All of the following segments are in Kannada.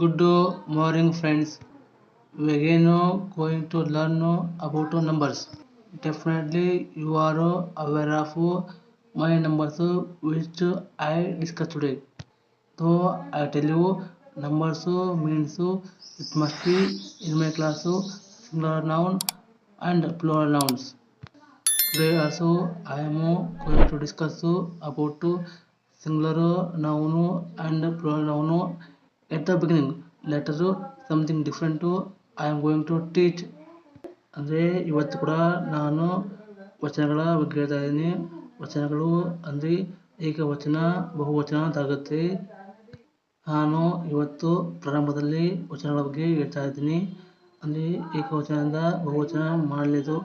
Good morning friends, we again going to learn about numbers. Definitely you are aware of my numbers which I discussed today. So I tell you numbers means it must be in my class singular noun and plural nouns. Today also I am going to discuss about singular noun and plural noun at the beginning let us do I am going to teach ಅಂದರೆ ಇವತ್ತು ಕೂಡ ನಾನು ವಚನಗಳ ಬಗ್ಗೆ ಹೇಳ್ತಾ ಇದ್ದೀನಿ ವಚನಗಳು ಅಂದರೆ ಏಕವಚನ ಬಹುವಚನ ಅಂತಾಗುತ್ತೆ ನಾನು ಇವತ್ತು ಪ್ರಾರಂಭದಲ್ಲಿ ವಚನಗಳ ಬಗ್ಗೆ ಹೇಳ್ತಾ ಇದ್ದೀನಿ ಅಂದರೆ ಏಕವಚನದಿಂದ ಬಹುವಚನ ಮಾಡಲಿದ್ದು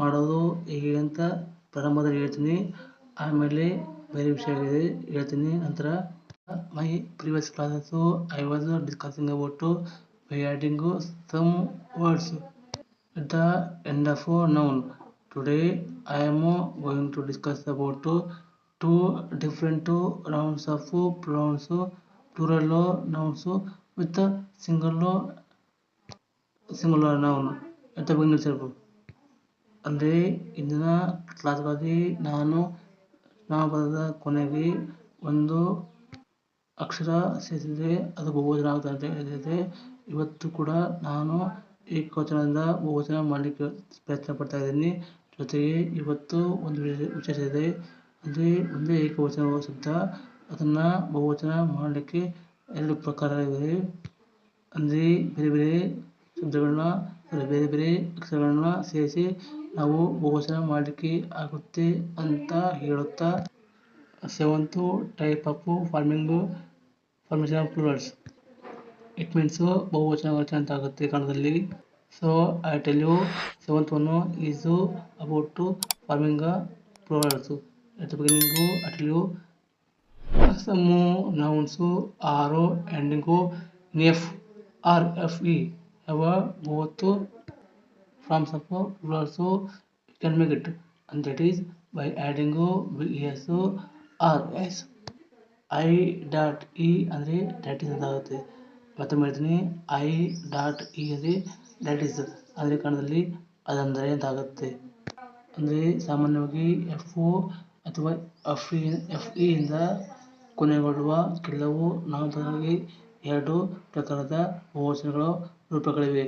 ಮಾಡೋದು ಹೇಗೆ ಅಂತ ಪ್ರಾರಂಭದಲ್ಲಿ ಹೇಳ್ತೀನಿ ಆಮೇಲೆ ಬೇರೆ ವಿಷಯಗಳಿಗೆ ಹೇಳ್ತೀನಿ ನಂತರ My previous classes I was discussing about by adding some words at the end of a noun. Today I am going to discuss about two different rounds of pronouns, plural nouns with single singular noun at the beginning itself. ಅಂದರೆ ಇಂದಿನ ಕ್ಲಾಸ್ಗಳಲ್ಲಿ ನಾನು ನಾಮಪದದ ಕೊನೆಗೆ ಒಂದು ಅಕ್ಷರ ಸೇರಿಸಿದರೆ ಅದು ಬಹುವಚನ ಇವತ್ತು ಕೂಡ ನಾನು ಏಕವಚನದಿಂದ ಬಹುವಚನ ಮಾಡಲಿಕ್ಕೆ ಪ್ರಯತ್ನ ಪಡ್ತಾ ಇದ್ದೀನಿ ಜೊತೆಗೆ ಇವತ್ತು ಒಂದು ವಿಶೇಷ ಇದೆ ಅಂದರೆ ಒಂದೇ ಏಕವಚನ ಶಬ್ದ ಅದನ್ನು ಬಹುವಚನ ಮಾಡಲಿಕ್ಕೆ ಎರಡು ಪ್ರಕಾರಗಳಿವೆ ಅಂದರೆ ಬೇರೆ ಬೇರೆ ಶಬ್ದಗಳನ್ನ ಬೇರೆ ಬೇರೆ ಅಕ್ಷರಗಳನ್ನ ಸೇರಿಸಿ ನಾವು ಬಹುವಚನ ಮಾಡಲಿಕ್ಕೆ ಆಗುತ್ತೆ ಅಂತ ಹೇಳುತ್ತಾ seventh type of forming formation of plurals it means ಬಹುವಚನ ವಚನ ಅಂತ ಆಗುತ್ತೆ ಕನ್ನಡದಲ್ಲಿ so I tell you seventh one is about to forming plurals at beginning I tell you nouns are ending in F or F E ಅವ ಮೂವತ್ತು forms of plurals so you can by it B S R S I dot E e ಅಂದರೆ ಲ್ಯಾಟಿನ್ ಅಂತ ಆಗುತ್ತೆ ಮತ್ತೊಮ್ಮೆ ಹೇಳ್ತೀನಿ ಐ ಡಾಟ್ ಇ e ಅಂದರೆ ಲ್ಯಾಟಿಸ್ ಅಂದರೆ ಕನ್ನಡದಲ್ಲಿ ಅದಂದರೆ ಅಂತ ಆಗುತ್ತೆ ಅಂದರೆ ಸಾಮಾನ್ಯವಾಗಿ ಎಫ್ ಒ ಅಥವಾ ಎಫ್ e, ಇ ಎಫ್ ಇಯಿಂದ ಕೊನೆಗೊಳ್ಳುವ ಕೆಲವು ನಾಮಪದಗಳಿಗೆ ಎರಡು ಪ್ರಕಾರದ ಬಹುವಚನಗಳು ರೂಪಗಳಿವೆ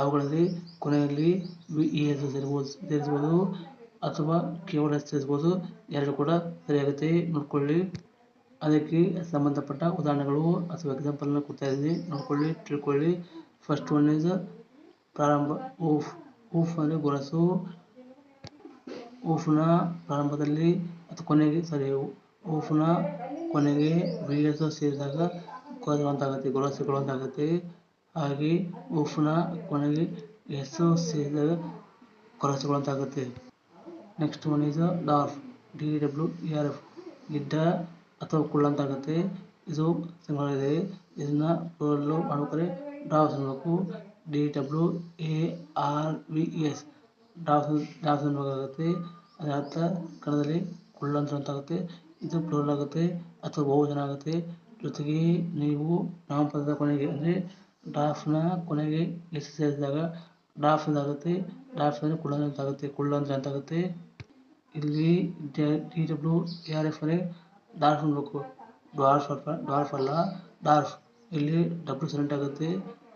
ಅವುಗಳಲ್ಲಿ ಕೊನೆಯಲ್ಲಿ ವಿ ಇ ಸೇರಿಸಬಹುದು ಅಥವಾ ಕೇವಲ ಸೇರಿಸ್ಬೋದು ಎರಡು ಕೂಡ ಸರಿಯಾಗುತ್ತೆ ನೋಡ್ಕೊಳ್ಳಿ ಅದಕ್ಕೆ ಸಂಬಂಧಪಟ್ಟ ಉದಾಹರಣೆಗಳು ಅಥವಾ ಎಕ್ಸಾಂಪಲ್ನ ಕೊಡ್ತಾ ಇದ್ದೀನಿ ನೋಡ್ಕೊಳ್ಳಿ ತಿಳ್ಕೊಳ್ಳಿ ಫಸ್ಟ್ ಒನ್ ಇಸ್ ಪ್ರಾರಂಭ ಊಫ್ ಊಫ್ ಅಂದರೆ ಗೊರಸು ಊಫ್ನ ಪ್ರಾರಂಭದಲ್ಲಿ ಅಥವಾ ಕೊನೆಗೆ ಸರಿ ಊಫ್ನ ಕೊನೆಗೆ ವೀರಸು ಸೇರಿದಾಗ ಗೊರಸು ಕೊಡುವಂತಾಗತ್ತೆ ಹಾಗೆ ಊಫ್ನ ಕೊನೆಗೆ ಎಸ್ಸು ಸೇರಿದಾಗ ಕೊರಸುಗಳಂತಾಗುತ್ತೆ next one is dwarf D W R F ಗಿಡ್ಡ ಅಥವಾ ಕುಳ್ಳ ಇದು ಸಿಂಹಗಳಿದೆ ಇದನ್ನ ಫುಲ್ಲು ಮಾಡ್ಬೇಕಾದ್ರೆ ಡಾಟ್ಸ್ ಅನ್ಬೇಕು D W A R V S dots ಡಾಟ್ಸ್ ಅನ್ಬೇಕಾಗುತ್ತೆ ಅದರ ಅರ್ಥ ಕನ್ನಡದಲ್ಲಿ ಕುಳ್ಳಂತ್ರ ಅಂತಾಗುತ್ತೆ ಇದು ಪ್ಲೂರಲ್ ಆಗುತ್ತೆ ಅಥವಾ ಬಹುವಚನ ಆಗುತ್ತೆ ಜೊತೆಗೆ ನೀವು ನಾಮಪದದ ಕೊನೆಗೆ ಅಂದರೆ ಡಾಫ್ನ ಕೊನೆಗೆ ಎಸ್ ಸೇರಿಸಿದಾಗ ಡಾಫ್ ಅಂತಾಗುತ್ತೆ ಡಾಫ್ ಅಂದರೆ ಕುಳ್ಳಂತ್ರ ಅಂತಾಗುತ್ತೆ ಕುಳ್ಳಂತ್ರ ಅಂತಾಗುತ್ತೆ ಇಲ್ಲಿ D W A R F ಅಂದರೆ ಡಾರ್ಫ್ ಅನ್ಬೇಕು ಡಾರ್ಫ್ ಅಪ್ಪ ಡಾರ್ಫ್ ಅಲ್ಲ ಡಾರ್ಫ್ ಇಲ್ಲಿ ಡಬ್ಲ್ಯೂ ಸೈಲೆಂಟ್ ಆಗುತ್ತೆ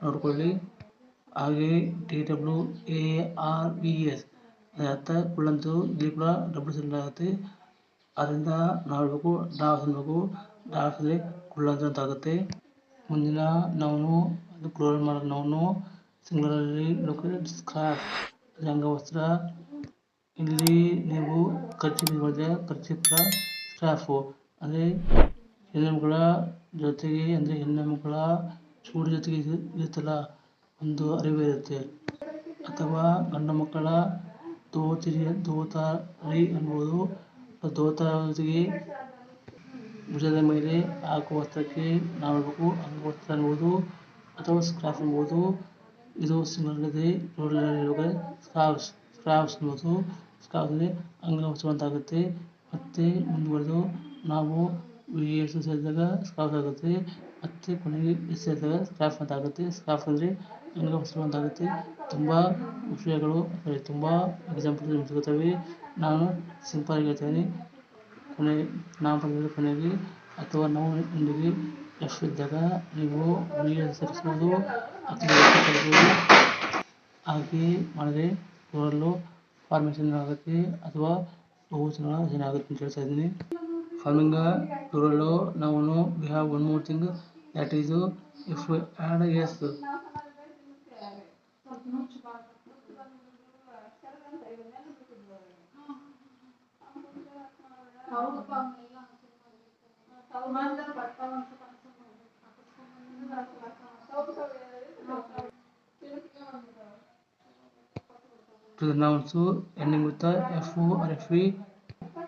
ನೋಡ್ಕೊಳ್ಳಿ ಹಾಗೆ T W A R V S ಅರ್ಥ ಕುಳ್ಳಂತು ಇಲ್ಲಿ ಕೂಡ ಡಬ್ಲ್ಯೂ ಸೈಲೆಂಟ್ ಆಗುತ್ತೆ ಅದರಿಂದ ನಾವು ಹೇಳಬೇಕು ಡಾರ್ಫ್ ಅನ್ಬೇಕು ಡಾರ್ಫ್ ಅಂದರೆ ಕುಳ್ಳಂತು ಅಂತ ಆಗುತ್ತೆ ಮುಂದಿನ ನಾವು ಕ್ಲೋರ್ ಮಾಡೋ ನಾವು ಸಿಂಗಲಲ್ಲಿ ಲೊಕೇಟ್ ಸ್ಕ್ರಾಪ್ ರಂಗವಸ್ತ್ರ ಇಲ್ಲಿ ನೀವು ಖರ್ಚು ಖರ್ಚು ಸ್ಕ್ರಾಫು ಅದೇ ಮಕ್ಕಳ ಜೊತೆಗೆ ಅಂದರೆ ಮಕ್ಕಳ ಚೂಡಿ ಜೊತೆಗೆ ಇದು ಇರುತ್ತಲ್ಲ ಒಂದು ಅರಿವಿರುತ್ತೆ ಅಥವಾ ಗಂಡು ಮಕ್ಕಳ ದೋತಿರಿ ದೋತಾರಿ ಎಂಬುದು ದೋತಾರ ಜೊತೆಗೆ ಭುಜದ ಮೇಲೆ ಹಾಕುವ ವಸ್ತ್ರಕ್ಕೆ ನಾವು ಅಂಗ ವಸ್ತ್ರ ಎಂಬುದು ಅಥವಾ ಸ್ಕ್ರಾಫ್ ಎಂಬುದು ಇದು ಸಿಂಗಲ್ಗದೆ ನೋಡಲಿರುವ ಸ್ಕ್ರಾಫ್ಸ್ ಸ್ಕ್ರಾಫ್ಸ್ ಎಂಬುದು ಸ್ಕ್ರಾಫ್ ಅಂಗವಸ್ತ್ರ ಅಂತಾಗುತ್ತೆ ಮತ್ತು ಮುಂದುವರೆದು ನಾವು ಎರಡು ಸುತ್ತು ಸೇರಿದಾಗ ಸ್ಕಾರ್ಫ್ ಆಗುತ್ತೆ ಮತ್ತು ಕೊನೆಗೆ ಸೇರಿದಾಗ ಸ್ಕಾರ್ಫ್ ಅಂತ ಆಗುತ್ತೆ ಸ್ಕಾರ್ಫ್ ಅಂದರೆ ವಸ್ತ್ರ ಅಂತ ಆಗುತ್ತೆ ತುಂಬ ವಿಷಯಗಳು ತುಂಬ ಎಕ್ಸಾಂಪಲ್ ಸಿಗುತ್ತವೆ ನಾನು ಆಗಿ ಹೇಳ್ತೀನಿ ಕೊನೆ ನಾವು ಬರೆದ ಕೊನೆಗೆ ಅಥವಾ ನಾವು ಎಫ್ ಇದ್ದಾಗ ನೀವು ನೀರು ಸೇರಿಸ್ಬೋದು ಅಥವಾ ಹಾಗೆ ಮಾಡಿದರೆ ಓರಲು ಫಾರ್ಮೇಷನ್ ಆಗುತ್ತೆ ಅಥವಾ ಬಹುವಚನ ಏನಾಗುತ್ತೆ ಅಂತ ಹೇಳ್ತಾ ಇದ್ದೀನಿ Having a plural now no, we have one more thing that is if we add a yes. To the noun so ending with a fo or a free,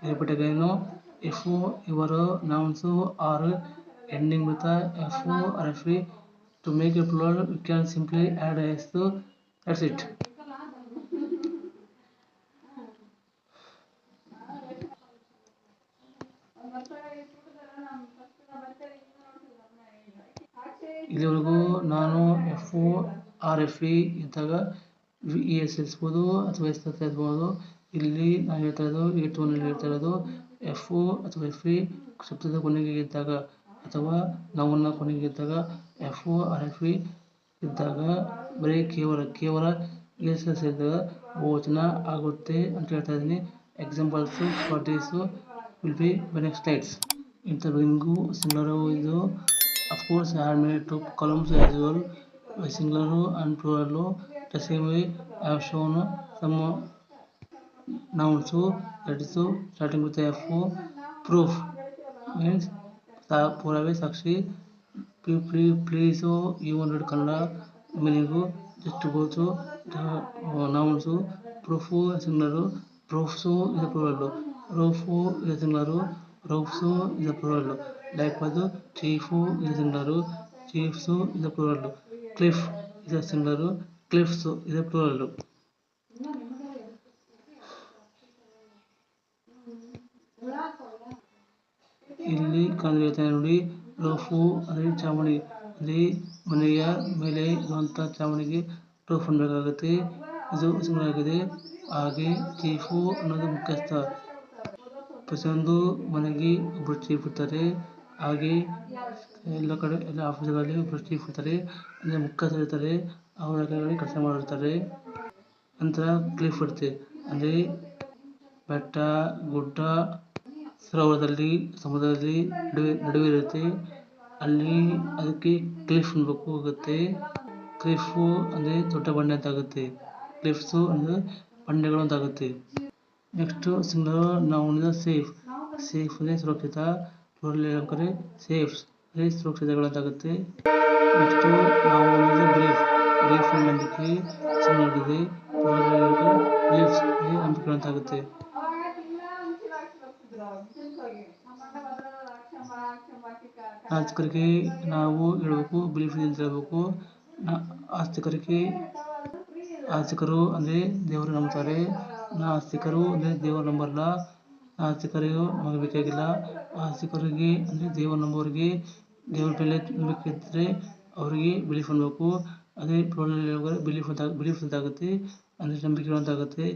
repeat again no FO. Your nouns are ending with a FO or FE. To make a plural, you can simply add S. That's it. ಇಲ್ಲಿವರೆಗೂ ನಾನು F O R F E ಇದ್ದಾಗ ವಿ ಇ ಎಸ್ ಎಸ್ಬೋದು ಅಥವಾ ಎಸ್ ಎಸ್ ಎಫ್ ಅಥವಾ ಎಫ್ ಎ ಸಪ್ತದ ಕೊನೆಗೆ ಇದ್ದಾಗ ಅಥವಾ ನೌನ್ನ ಕೊನೆಗೆ ಇದ್ದಾಗ ಎಫ್ ಆರ್ ಎಫ್ ಎ ಇದ್ದಾಗ ಬರೀ ಕೇವಲ ಕೇವಲ ಎಸ್ ಎಸ್ ಇದ್ದಾಗ ಬಹುವಚನ ಆಗುತ್ತೆ ಅಂತ ಹೇಳ್ತಾ ಇದ್ದೀನಿ examples for these will be by next slides ಇಂಥ ಬಿಂಗು ಸಿಂಗ್ಲರು ಇದು of of course are made to columns as usual singular and plural the same way I have shown some nouns so that is so starting with f o proof means ಪೂರವೆ ಸಾಕ್ಷಿ ಪ್ಲೀ ಪ್ಲೀಸು ಈ ಒಂದು Kannada meaning just goals nouns proof singular proofs ಇದು ಪ್ಲೂರಲ್ಲು రూఫు ఇది తిన్నారు రూఫ్స్ ఇది ప్లూరల్ లేకపోతే చీఫ్ ఇది తిన్నారు చీఫ్స్ ఇది ప్లూరల్ క్లిఫ్ ఇది తిన్నారు క్లిఫ్స్ ఇది ప్లూరల్ ಇಲ್ಲಿ ಕಾಲು ನೋಡಿ ರೋಫು ಅದೇ ಚಾವಣಿ ಅಲ್ಲಿ ಮನೆಯ ಮೇಲೆ ಇರುವಂತಹ ಚಾವಣಿಗೆ ರೋಫ್ ಅನ್ಬೇಕಾಗುತ್ತೆ ಇದು ಹಸುಗಳಾಗಿದೆ ಹಾಗೆ ಚೀಫು ಅನ್ನೋದು ಮುಖ್ಯಸ್ಥ ಪ್ರತಿಯೊಂದು ಮನೆಗೆ ಒಬ್ಬರು ಚೀಫ್ ಇರ್ತಾರೆ ಹಾಗೆ ಎಲ್ಲ ಕಡೆ ಎಲ್ಲ ಆಫೀಸ್ಗಳಲ್ಲಿ ಒಬ್ಬರು ಚೀಫ್ ಇರ್ತಾರೆ ಮುಖ್ಯಸ್ಥ ಮುಖ್ಯಸ್ಥರು ಇರ್ತಾರೆ ಅವರ ಕೆಳಗಡೆ ಕೆಲಸ ಮಾಡಿರ್ತಾರೆ ನಂತರ ಕ್ಲಿಫ್ ಇರುತ್ತೆ ಅಲ್ಲಿ ಬೆಟ್ಟ ಗುಡ್ಡ ಸರೋವರದಲ್ಲಿ ಸಮುದ್ರದಲ್ಲಿ ನಡುವೆ ನಡುವೆ ಇರುತ್ತೆ ಅಲ್ಲಿ ಅದಕ್ಕೆ ಕ್ಲಿಫ್ ಅನ್ಬೇಕು ಆಗುತ್ತೆ ಕ್ಲಿಫು ಅಂದರೆ ದೊಡ್ಡ ಬಂಡೆ ಅಂತ ಆಗುತ್ತೆ ಕ್ಲಿಫ್ಸು ಅಂದರೆ ಬಂಡೆಗಳು ಅಂತ ಆಗುತ್ತೆ ನೆಕ್ಸ್ಟು ಸಿಂಗಲ್ ನಾವು ಸೇಫ್ ಸೇಫ್ ಅಂದರೆ ಸುರಕ್ಷಿತ ಅಂದರೆ ಸೇಫ್ಸ್ ಅಂದರೆ ಸುರಕ್ಷಿತಗಳು ನೆಕ್ಸ್ಟು ನಾವು ಬ್ರೀಫ್ ಬ್ರೀಫ್ ನಂಬಿಕೆ ಸಿಂಗಲ್ ಇದೆ ಅಂದರೆ ಅಂತ ಆಗುತ್ತೆ ಆಸ್ತಿಕರಿಗೆ ನಾವು ಹೇಳ್ಬೇಕು ಬಿಲೀಫ್ ಅಂತ ಹೇಳ್ಬೇಕು ಆಸ್ತಿಕರಿಗೆ ಆಸ್ತಿಕರು ಅಂದರೆ ದೇವರು ನಂಬುತ್ತಾರೆ ಆಸ್ತಿಕರು ಅಂದರೆ ದೇವರು ನಂಬಲ್ಲ ಆಸ್ತಿಕರಿಗೂ ನಮಗೆ ಬೇಕಾಗಿಲ್ಲ ಆಸ್ತಿಕರಿಗೆ ಅಂದರೆ ದೇವರು ನಂಬೋರಿಗೆ ದೇವರ ಮೇಲೆ ನಂಬಿಕೆ ಅವರಿಗೆ ಬಿಲೀಫ್ ಅನ್ನಬೇಕು ಅದೇ ಟೋಟಲ್ ಬಿಲೀಫ್ ಅಂತ ಬಿಲೀಫ್ ಅಂತಾಗುತ್ತೆ ಅಂದರೆ ನಂಬಿಕೆ ಅಂತಾಗುತ್ತೆ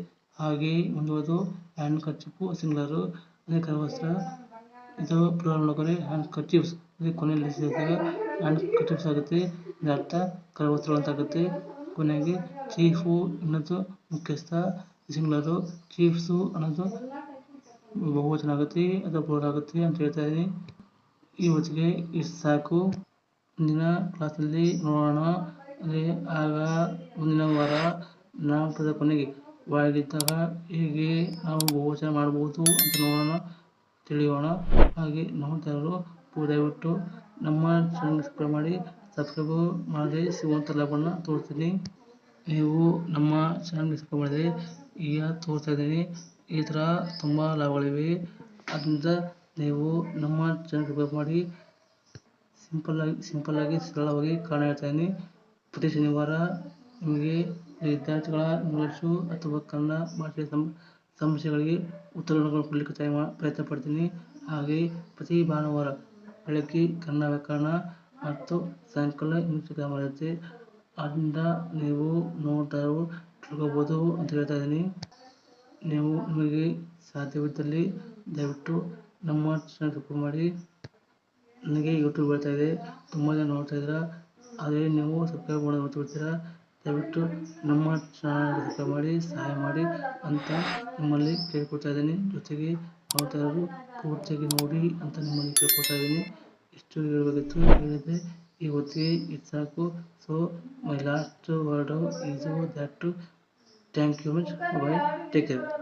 ಹಾಗೆ ಮುಂದುವರೆದು ಹ್ಯಾಂಡ್ ಕರ್ಚಿಪ್ಪು ಸಿಂಗ್ಲರು ಅಂದರೆ ಕರವಸ್ತ್ರ ಇದು ಪ್ರವರಣಕರೆ ಹಂ ಚೀಫ್ಸ್ ಗೆ ಕೊನೆ ನಿಸಿರುತ್ತಾರೆ ಅನ್ ಕಟುಸಾಗುತ್ತೆ ದರ್ಥ ಕಳವತ್ರಂತಕತೆ ಕೊನೆಗೆ ಚೀಫ್ ಉನತು ಮುಖ್ಯಸ್ಥ ಸಿಂಗನದು ಚೀಫ್ಸ್ ಅನುದ ಬಹುಚನಗತಿ ಅದಪೂರಗತಿ ಅಂತ ಹೇಳ್ತಾ ಇದೀನಿ ಈವಚಗೆ ಇಷ್ಟಾಕು ದಿನclassListಲ್ಲಿ ಓড়ানো ಅದೇ ಆಲ ಬಂದಿನವರ ನಾಪದ ಕೊನೆಗೆವಾಗಿದೆ ತಹ ಈಗ ನಾನು ಬಹುಚೆ ಮಾಡಬಹುದು ಅನುರೋಣ ತಿಳಿಯೋಣ ಹಾಗೆ ನೋಡ್ತಾರರು ದಯವಿಟ್ಟು ನಮ್ಮ ಚಾನಲ್ ಮಾಡಿ ಸಬ್ಸ್ಕ್ರೈಬ್ ಮಾಡಿ ಸಿಗುವಂಥ ಲಾಭವನ್ನು ತೋರಿಸ್ತೀನಿ ನೀವು ನಮ್ಮ ಚಾನಲ್ ಸಬ್ಸ್ಕ್ರೈಬ್ ಮಾಡಿದರೆ ಈಗ ತೋರಿಸ್ತಾ ಇದ್ದೀನಿ ಈ ಥರ ತುಂಬ ಲಾಭಗಳಿವೆ ಅದರಿಂದ ನೀವು ನಮ್ಮ ಚಾನಲ್ ಸಬ್ಸ್ಕ್ರೈಬ್ ಮಾಡಿ ಸಿಂಪಲ್ಲಾಗಿ ಸಿಂಪಲ್ಲಾಗಿ ಸರಳವಾಗಿ ಕಾರಣ ಹೇಳ್ತಾಯಿದ್ದೀನಿ ಪ್ರತಿ ಶನಿವಾರ ನಿಮಗೆ ವಿದ್ಯಾರ್ಥಿಗಳ ಇಂಗ್ಲೀಷು ಅಥವಾ ಕನ್ನಡ ಭಾಷೆ ಸಂ ಸಮಸ್ಯೆಗಳಿಗೆ ಉತ್ತರಗಳನ್ನು ಕೊಡಲಿಕ್ಕೆ ಟ್ರೈ ಮಾ ಪ್ರಯತ್ನ ಪಡ್ತೀನಿ ಹಾಗೆಯೇ ಪ್ರತಿ ಭಾನುವಾರ ಬೆಳಗ್ಗೆ ಕನ್ನಡ ವ್ಯಾಕರಣ ಮತ್ತು ಸಾಯಂಕಾಲ ಇಂಗ್ಲೀಷ್ ಗ್ರಾಮರ್ ಇರುತ್ತೆ ಅದರಿಂದ ನೀವು ನೋಡ್ತಾ ತಿಳ್ಕೊಬೋದು ಅಂತ ಹೇಳ್ತಾ ಇದ್ದೀನಿ ನೀವು ನಿಮಗೆ ಸಾಧ್ಯವಿದ್ದಲ್ಲಿ ದಯವಿಟ್ಟು ನಮ್ಮ ಚಾನಲ್ ಸಪೋರ್ಟ್ ಮಾಡಿ ನನಗೆ ಯೂಟ್ಯೂಬ್ ಬರ್ತಾ ಇದೆ ತುಂಬ ಜನ ನೋಡ್ತಾ ಇದ್ದೀರಾ ಆದರೆ ನೀವು ಸಬ್ಸ್ಕ್ರೈಬ್ ಮಾಡೋದು ಮರ್ತು ಬಿಡ್ತೀರಾ ದಯವಿಟ್ಟು ನಮ್ಮ ಚೆನ್ನಾಗಿ ಮಾಡಿ ಸಹಾಯ ಮಾಡಿ ಅಂತ ನಿಮ್ಮಲ್ಲಿ ಕೇಳ್ಕೊಳ್ತಾ ಇದ್ದೀನಿ ಜೊತೆಗೆ ಅವತಾರರು ಪೂರ್ತಿಯಾಗಿ ನೋಡಿ ಅಂತ ನಿಮ್ಮಲ್ಲಿ ಕೇಳ್ಕೊಳ್ತಾ ಇದ್ದೀನಿ ಇಷ್ಟು ಹೇಳಬೇಕಿತ್ತು ಹೇಳಿದೆ ಈ ಹೊತ್ತಿಗೆ ಇದು ಸಾಕು so my last word is that thank you much bye take care